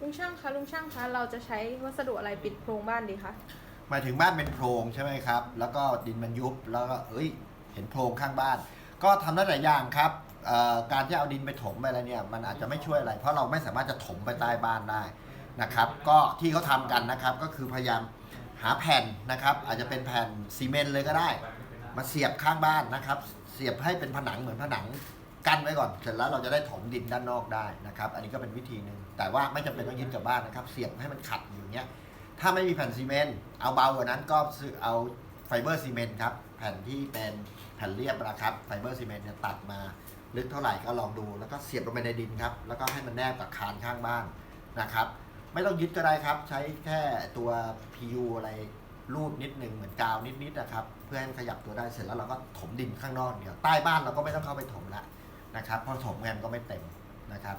ลุงช่างคะลุงช่างคะเราจะใช้วัสดุอะไรปิดโพรงบ้านดีคะหมายถึงบ้านเป็นโพรงใช่ไหมครับ แล้วก็ดินมันยุบแล้วก็เอ้ย เห็นโพรงข้างบ้าน ก็ทำได้หลายอย่างครับเอ่อการที่เอาดินไปถมไปอะไรเนี่ยมันอาจจะไม่ช่วยอะไร เพราะเราไม่สามารถจะถมไปใต้บ้านได้นะครับ ก็ที่เขาทำกันนะครับก็คือพยายามหาแผ่นนะครับ อาจจะเป็นแผ่นซีเมนต์เลยก็ได้ มาเสียบข้างบ้านนะครับ เสียบให้เป็นผนังเหมือนผนัง กั้นไว้ก่อน เสร็จแล้วเราจะได้ถมดินด้านนอกได้นะครับ อันนี้ก็เป็นวิธีหนึ่งแต่ว่าไม่จำเป็นต้องยึดกับบ้านนะครับ เสียบให้มันขัดอยู่อย่างเงี้ย ถ้าไม่มีแผ่นซีเมนต์เอาเบากว่านั้นก็ซื้อเอาไฟเบอร์ซีเมนต์ครับ แผ่นที่เป็นแผ่นเรียบนะครับ ไฟเบอร์ซีเมนต์เนี่ยตัดมาลึกเท่าไหร่ก็ลองดู แล้วก็เสียบลงไปในดินครับ แล้วก็ให้มันแนบกับคานข้างบ้านนะครับ ไม่ต้องยึดก็ได้ครับ ใช้แค่ตัว PU อะไรรูดนิดหนึ่งเหมือนกาวนิดๆนะครับ เพื่อให้มันขยับตัวได้เสร็จแล้วเราก็ถมดินข้างนอกเดียวใต้บ้านเราก็ไม่ต้องเข้าไปถมละ นะครับเพราะถมงานก็ไม่เต็มนะครับ